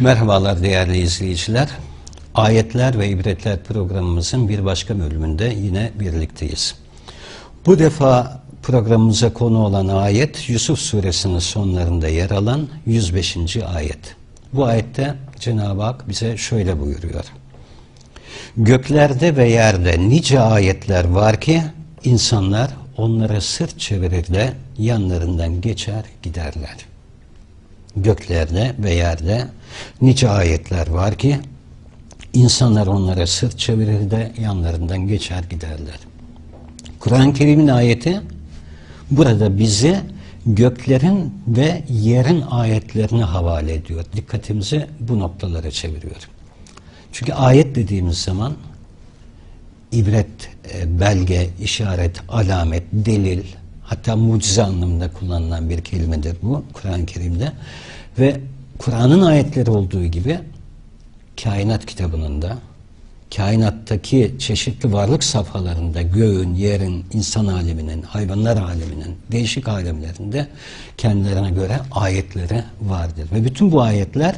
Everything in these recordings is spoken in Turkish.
Merhabalar değerli izleyiciler. Ayetler ve İbretler programımızın bir başka bölümünde yine birlikteyiz. Bu defa programımıza konu olan ayet Yusuf suresinin sonlarında yer alan 105. ayet. Bu ayette Cenab-ı Hak bize şöyle buyuruyor. Göklerde ve yerde nice ayetler var ki insanlar onlara sırt çevirir de yanlarından geçer giderler. Göklerde ve yerde nice ayetler var ki insanlar onlara sırt çevirir de yanlarından geçer giderler. Kur'an-ı Kerim'in ayeti burada bizi göklerin ve yerin ayetlerine havale ediyor. Dikkatimizi bu noktalara çeviriyor. Çünkü ayet dediğimiz zaman ibret, e, belge, işaret, alamet, delil, hatta mucize anlamında kullanılan bir kelimedir bu Kur'an-ı Kerim'de. Ve Kur'an'ın ayetleri olduğu gibi kainat kitabının da kainattaki çeşitli varlık safhalarında göğün, yerin, insan aleminin, hayvanlar aleminin, değişik alemlerinde kendilerine göre ayetleri vardır. Ve bütün bu ayetler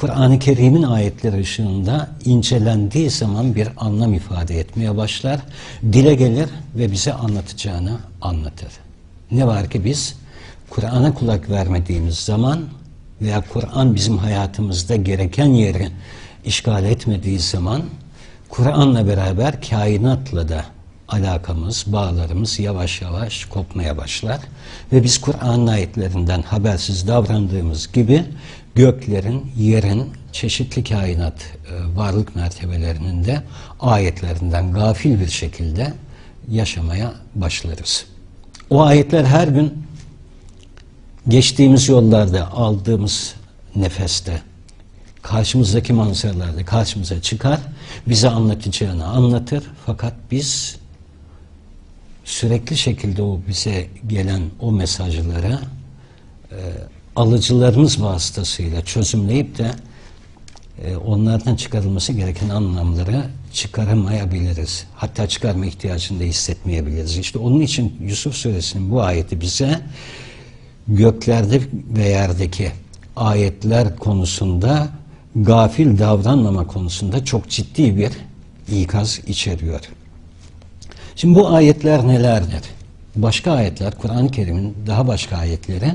Kur'an-ı Kerim'in ayetleri ışığında incelendiği zaman bir anlam ifade etmeye başlar, dile gelir ve bize anlatacağını anlatır. Ne var ki biz Kur'an'a kulak vermediğimiz zaman veya Kur'an bizim hayatımızda gereken yeri işgal etmediği zaman Kur'an'la beraber kainatla da alakamız, bağlarımız yavaş yavaş kopmaya başlar. Ve biz Kur'an ayetlerinden habersiz davrandığımız gibi göklerin, yerin, çeşitli kainat e, varlık mertebelerinin de ayetlerinden gafil bir şekilde yaşamaya başlarız. O ayetler her gün geçtiğimiz yollarda aldığımız nefeste, karşımızdaki manzaralarda karşımıza çıkar, bize anlatacağını anlatır. Fakat biz sürekli şekilde o bize gelen o mesajları e, alıcılarımız vasıtasıyla çözümleyip de e, onlardan çıkarılması gereken anlamları çıkaramayabiliriz. Hatta çıkarma ihtiyacını da hissetmeyebiliriz. İşte onun için Yusuf Suresinin bu ayeti bize göklerde ve yerdeki ayetler konusunda gafil davranmama konusunda çok ciddi bir ikaz içeriyor. Şimdi bu ayetler nelerdir? Başka ayetler, Kur'an-ı Kerim'in daha başka ayetleri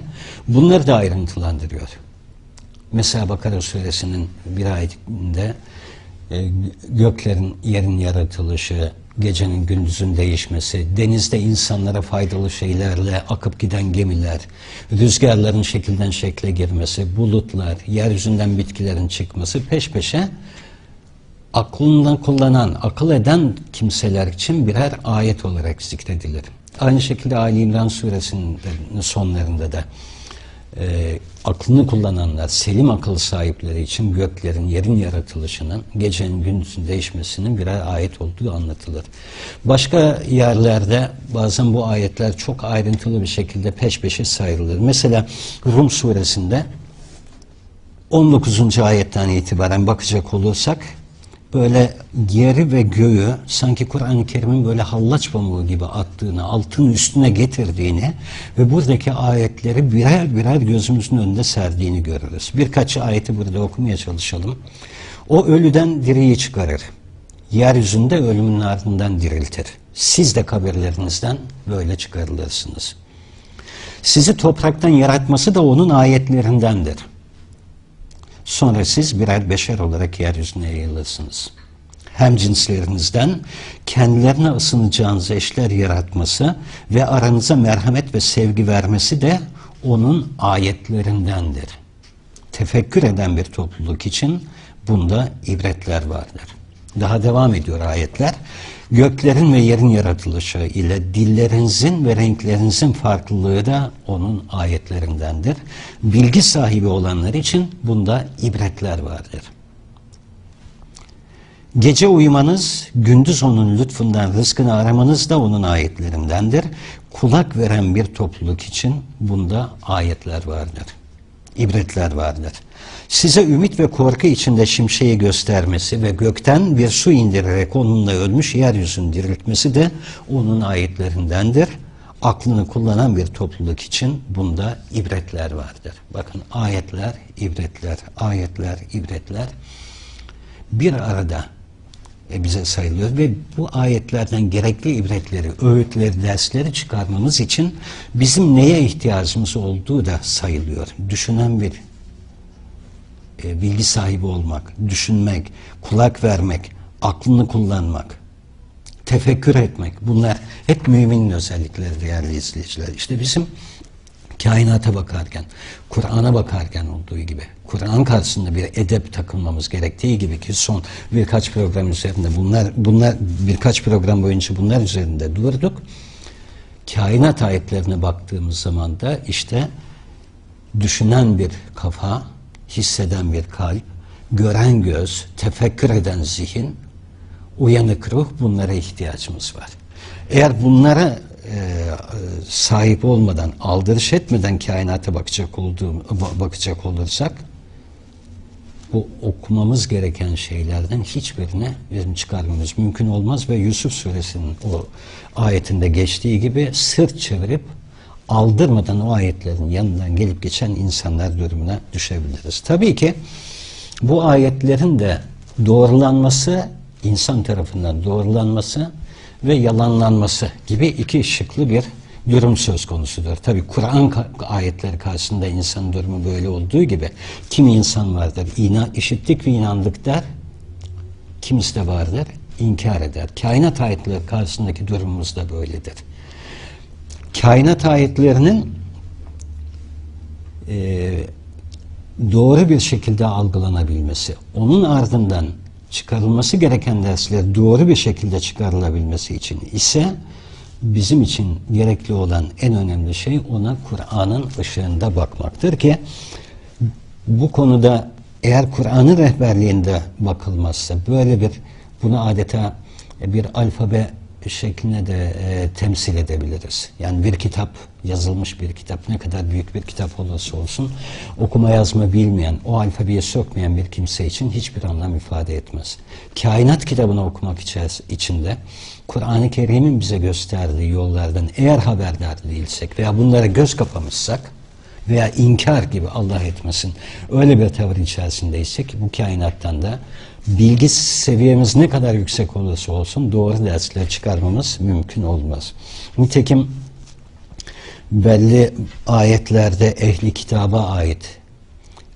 bunları da ayrıntılandırıyor. Mesela Bakara suresinin bir ayetinde e, göklerin yerin yaratılışı, gecenin gündüzün değişmesi, denizde insanlara faydalı şeylerle akıp giden gemiler, rüzgarların şekilden şekle girmesi, bulutlar, yeryüzünden bitkilerin çıkması peş peşe aklından kullanan, akıl eden kimseler için birer ayet olarak zikredilir. Aynı şekilde Ali İmran suresinin sonlarında da e, aklını kullananlar, selim akıl sahipleri için göklerin, yerin yaratılışının, gecenin gündüzün değişmesinin birer ayet olduğu anlatılır. Başka yerlerde bazen bu ayetler çok ayrıntılı bir şekilde peş peşe sayılır. Mesela Rum suresinde 19. ayetten itibaren bakacak olursak böyle yeri ve göğü sanki Kur'an-ı Kerim'in böyle hallaç pamuğu gibi attığını, altın üstüne getirdiğini ve buradaki ayetleri birer birer gözümüzün önünde serdiğini görürüz. Birkaç ayeti burada okumaya çalışalım. O ölüden diriyi çıkarır. Yeryüzünde ölümün ardından diriltir. Siz de kabirlerinizden böyle çıkarılırsınız. Sizi topraktan yaratması da onun ayetlerindendir. Sonra siz birer beşer olarak yeryüzüne yayılırsınız. Hem cinslerinizden kendilerine ısınacağınız eşler yaratması ve aranıza merhamet ve sevgi vermesi de onun ayetlerindendir. Tefekkür eden bir topluluk için bunda ibretler vardır. Daha devam ediyor ayetler. Göklerin ve yerin yaratılışı ile dillerinizin ve renklerinizin farklılığı da onun ayetlerindendir. Bilgi sahibi olanlar için bunda ibretler vardır. Gece uyumanız, gündüz onun lütfundan rızkını aramanız da onun ayetlerindendir. Kulak veren bir topluluk için bunda ayetler vardır. İbretler vardır size ümit ve korku içinde şimşeği göstermesi ve gökten bir su indirerek onunla ölmüş yeryüzünü diriltmesi de onun ayetlerindendir. aklını kullanan bir topluluk için bunda ibretler vardır. Bakın ayetler, ibretler, ayetler, ibretler bir arada e, bize sayılıyor ve bu ayetlerden gerekli ibretleri, öğütleri, dersleri çıkarmamız için bizim neye ihtiyacımız olduğu da sayılıyor. Düşünen bir e, bilgi sahibi olmak, düşünmek, kulak vermek, aklını kullanmak, tefekkür etmek bunlar hep müminin özellikleri değerli izleyiciler. İşte bizim kainata bakarken, Kur'an'a bakarken olduğu gibi, Kur'an karşısında bir edep takılmamız gerektiği gibi ki son birkaç program üzerinde bunlar, bunlar birkaç program boyunca bunlar üzerinde durduk. Kainat ayetlerine baktığımız zaman da işte düşünen bir kafa, hisseden bir kalp, gören göz, tefekkür eden zihin, uyanık ruh bunlara ihtiyacımız var. Eğer bunlara sahip olmadan, aldırış etmeden kainata bakacak olduğum bakacak olursak bu okumamız gereken şeylerden hiçbirine bizim çıkarmamız mümkün olmaz ve Yusuf suresinin o ayetinde geçtiği gibi sırt çevirip aldırmadan o ayetlerin yanından gelip geçen insanlar durumuna düşebiliriz. Tabii ki bu ayetlerin de doğrulanması insan tarafından doğrulanması ve yalanlanması gibi iki şıklı bir durum söz konusudur. Tabi Kur'an ayetleri karşısında insan durumu böyle olduğu gibi kimi insan vardır inan, işittik ve inandık der kimisi de vardır inkar eder. Kainat ayetleri karşısındaki durumumuz da böyledir. Kainat ayetlerinin e, doğru bir şekilde algılanabilmesi, onun ardından çıkarılması gereken dersler doğru bir şekilde çıkarılabilmesi için ise bizim için gerekli olan en önemli şey ona Kur'an'ın ışığında bakmaktır ki bu konuda eğer Kur'an'ın rehberliğinde bakılmazsa böyle bir bunu adeta bir alfabe şekline de e, temsil edebiliriz. Yani bir kitap, yazılmış bir kitap, ne kadar büyük bir kitap olursa olsun, okuma yazma bilmeyen, o alfabeye sökmeyen bir kimse için hiçbir anlam ifade etmez. Kainat kitabını okumak içinde, Kur'an-ı Kerim'in bize gösterdiği yollardan eğer haberdar değilsek veya bunlara göz kapamışsak, veya inkar gibi Allah etmesin öyle bir tavır içerisindeysek bu kainattan da bilgi seviyemiz ne kadar yüksek olursa olsun doğru dersler çıkarmamız mümkün olmaz. Nitekim belli ayetlerde ehli kitaba ait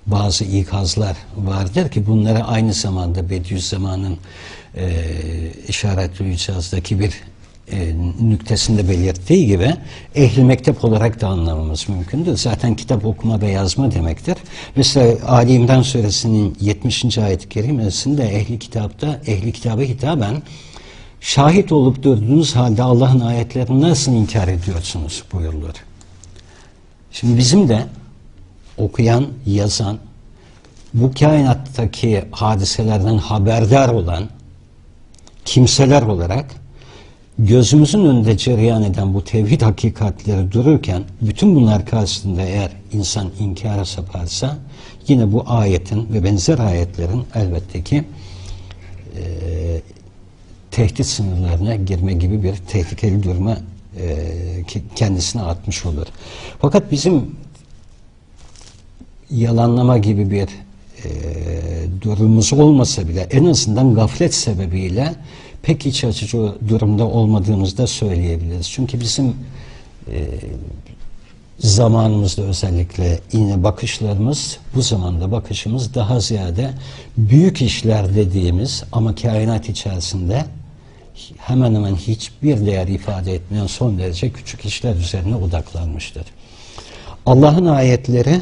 bazı ikazlar vardır ki bunları aynı zamanda Bediüzzaman'ın e, işaretli bir e, nüktesinde belirttiği gibi ehli mektep olarak da anlamamız mümkündür. Zaten kitap okuma ve yazma demektir. Mesela Ali İmran suresinin 70. ayet-i kerimesinde ehli kitapta ehli kitaba hitaben şahit olup durduğunuz halde Allah'ın ayetlerini nasıl inkar ediyorsunuz buyurulur. Şimdi bizim de okuyan, yazan, bu kainattaki hadiselerden haberdar olan kimseler olarak gözümüzün önünde cereyan eden bu tevhid hakikatleri dururken bütün bunlar karşısında eğer insan inkara saparsa yine bu ayetin ve benzer ayetlerin elbette ki e, tehdit sınırlarına girme gibi bir tehlikeli duruma e, kendisine atmış olur. Fakat bizim yalanlama gibi bir e, durumumuz olmasa bile en azından gaflet sebebiyle pek iç açıcı durumda olmadığımızı da söyleyebiliriz. Çünkü bizim e, zamanımızda özellikle yine bakışlarımız bu zamanda bakışımız daha ziyade büyük işler dediğimiz ama kainat içerisinde hemen hemen hiçbir değer ifade etmeyen son derece küçük işler üzerine odaklanmıştır. Allah'ın ayetleri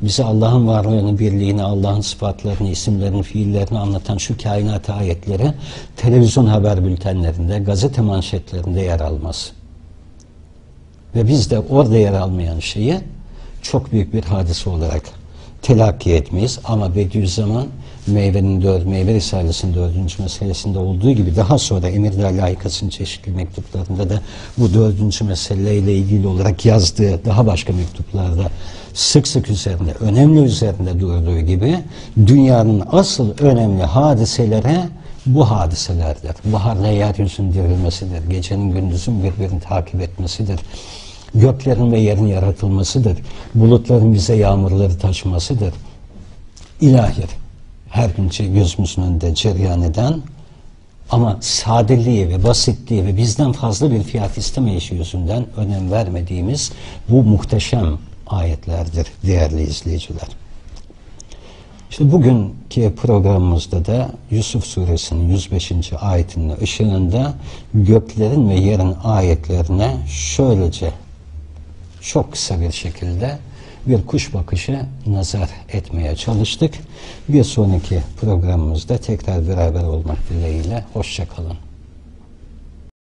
bize Allah'ın varlığını, birliğini, Allah'ın sıfatlarını, isimlerini, fiillerini anlatan şu kainat ayetleri televizyon haber bültenlerinde, gazete manşetlerinde yer almaz. Ve biz de orada yer almayan şeyi çok büyük bir hadise olarak telakki etmeyiz. Ama Bediüzzaman meyvenin dört, meyve risalesinin dördüncü meselesinde olduğu gibi daha sonra Emirdağ layıkasının çeşitli mektuplarında da bu dördüncü meseleyle ilgili olarak yazdığı daha başka mektuplarda sık sık üzerinde, önemli üzerinde durduğu gibi dünyanın asıl önemli hadiselere bu hadiselerdir. Baharla yeryüzünün dirilmesidir. Gecenin gündüzün birbirini takip etmesidir. Göklerin ve yerin yaratılmasıdır. Bulutların bize yağmurları taşımasıdır. İlahi her gün gözümüzün önünde cereyan eden ama sadeliği ve basitliği ve bizden fazla bir fiyat istemeyişi yüzünden önem vermediğimiz bu muhteşem ayetlerdir değerli izleyiciler. İşte bugünkü programımızda da Yusuf suresinin 105. ayetinin ışığında göklerin ve yerin ayetlerine şöylece çok kısa bir şekilde bir kuş bakışı nazar etmeye çalıştık. Bir sonraki programımızda tekrar beraber olmak dileğiyle. Hoşçakalın.